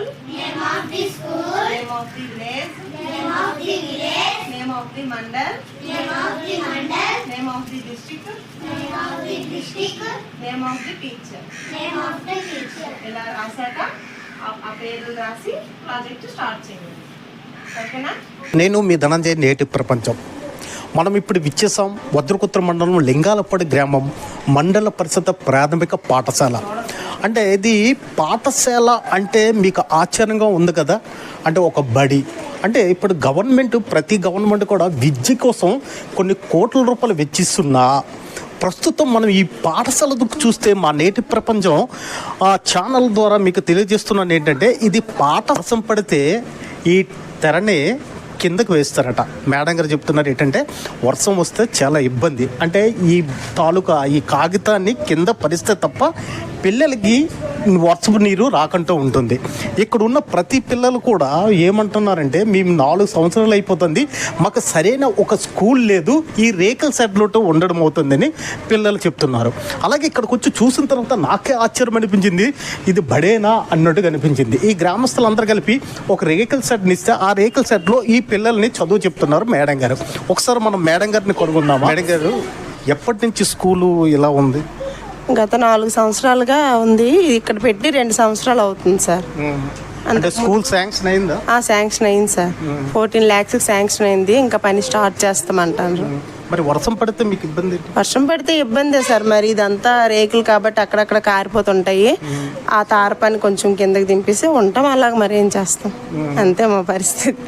school name of the school name of the place name of the village name of the mandal name of the mandal name of the district name of the district name of the teacher name of the teacher ela రాశాక ఆ పేరు రాసి project start చేయండి ఓకేనా నేను మీ ధనంజయ నేటి ప్రపంచం మనం ఇప్పుడు విచ్చేసాం భద్రకుత్ర మండలం లింగాలపాడు గ్రామం మండల పరిషత్ ప్రాథమిక పాఠశాల అంటే ఇది పాఠశాల అంటే మీకు ఆశ్చర్యంగా ఉంది కదా. అంటే ఒక బడి. అంటే ఇప్పుడు గవర్నమెంట్ ప్రతి గవర్నమెంట్ కూడా విద్య కోసం కొన్ని కోట్ల రూపాయలు వెచ్చిస్తున్నా. ప్రస్తుతం మనం ఈ పాఠశాల దుక్కు చూస్తే మా నేటి ప్రపంచం ఆ ఛానల్ ద్వారా మీకు తెలియజేస్తున్నాను ఏంటంటే ఇది పాఠ వర్షం పడితే ఈ తెరనే కిందకు వేస్తారట. మేడం గారు చెప్తున్నారు ఏంటంటే వర్షం వస్తే చాలా ఇబ్బంది. అంటే ఈ తాలూకా ఈ కాగితాన్ని కింద పరిస్తే తప్ప పిల్లలకి వర్షపు నీరు రాకుండా ఉంటుంది. ఇక్కడ ఉన్న ప్రతి పిల్లలు కూడా ఏమంటున్నారంటే మేము నాలుగు సంవత్సరాలు అయిపోతుంది మాకు సరైన ఒక స్కూల్ లేదు ఈ రేకల్ సెట్లతో ఉండడం అవుతుందని పిల్లలు చెప్తున్నారు. అలాగే ఇక్కడికి వచ్చి చూసిన తర్వాత నాకే ఆశ్చర్యం అనిపించింది. ఇది బడేనా అన్నట్టుగా అనిపించింది. ఈ గ్రామస్తులందరూ కలిపి ఒక రేకల్ సెట్ని ఇస్తే ఆ రేకల్ సెట్లో ఈ పిల్లల్ని చదువు చెప్తున్నారు మేడం గారు. ఒకసారి మనం మేడం గారిని కొనుగొందాం మేడం గారు ఎప్పటి నుంచి స్కూలు ఇలా ఉంది? గత నాలుగు సంవత్సరాలుగా ఉంది. ఇక్కడ పెట్టి రెండు సంవత్సరాలు అవుతుంది సార్. అంటే స్కూల్ శాంక్షన్ అయిందా? ఆ శాంక్షన్ అయింది సార్. ఫోర్టీన్ ల్యాక్స్ శాంక్షన్ అయింది. ఇంకా పని స్టార్ట్ చేస్తామంటారు. మరి వర్షం పడితే మీకు ఇబ్బంది? వర్షం పడితే ఇబ్బందే సార్. మరి ఇదంతా రేకులు కాబట్టి అక్కడక్కడ కారిపోతుంటాయి. ఆ తార పని కొంచెం కిందకి దింపేసి ఉంటాం. అలాగ మరి ఏం చేస్తాం? అంతే మా పరిస్థితి.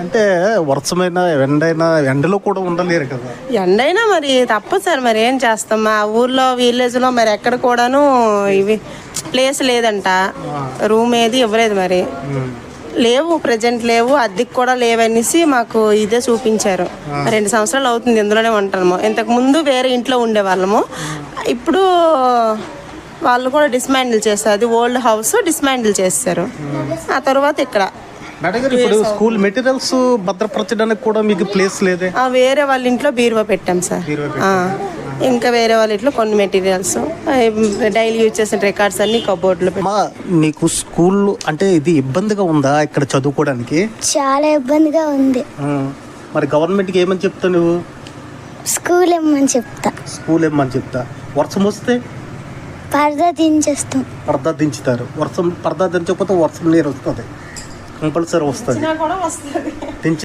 అంటే వర్షమైనా ఎండైనా ఎండలో కూడా ఉండలేరు కదా? ఎండైనా మరి తప్పదు సార్. మరి ఏం చేస్తాం? మా ఊర్లో విలేజ్లో మరి ఎక్కడ కూడాను ఇవి ప్లేస్ లేదంట. రూమ్ ఏది ఇవ్వలేదు మరి. లేవు ప్రజెంట్ లేవు అద్దెకి కూడా లేవనేసి మాకు ఇదే చూపించారు. రెండు సంవత్సరాలు అవుతుంది ఇందులోనే ఉంటాము. ఇంతకు ముందు వేరే ఇంట్లో ఉండేవాళ్ళము. ఇప్పుడు వాళ్ళు కూడా డిస్మాండిల్ చేస్తారు. అది ఓల్డ్ హౌస్ డిస్మాండిల్ చేస్తారు. ఆ తర్వాత ఇక్కడ ఇప్పుడు స్కూల్ మెటీరియల్స్ భద్రపరచడానికి కూడా మీకు ప్లేస్ లేదే? ఆ వేరే వాళ్ళ ఇంట్లో బీరువా పెట్టాం సార్. ఇంకా వేరే వాళ్ళ ఇంట్లో కొన్ని మెటీరియల్స్ డైలీ యూజ్ చేసిన రికార్డ్స్ అన్ని కబోర్డ్లో మా నీకు స్కూల్ అంటే ఇది ఇబ్బందిగా ఉందా ఇక్కడ చదువుకోవడానికి? చాలా ఇబ్బందిగా ఉంది. మరి గవర్నమెంట్కి ఏమని చెప్తావు నువ్వు? స్కూల్ ఏమని చెప్తా? స్కూల్ ఏమని చెప్తా? వర్షం వస్తే? పరదా దించేస్తాం. పరదా దించుతారు. వర్షం పరదా దించకపోతే వర్షం నీరు వస్తుంది. కంపల్సరీ వస్తుంది. కూడా వస్తుంది. దించి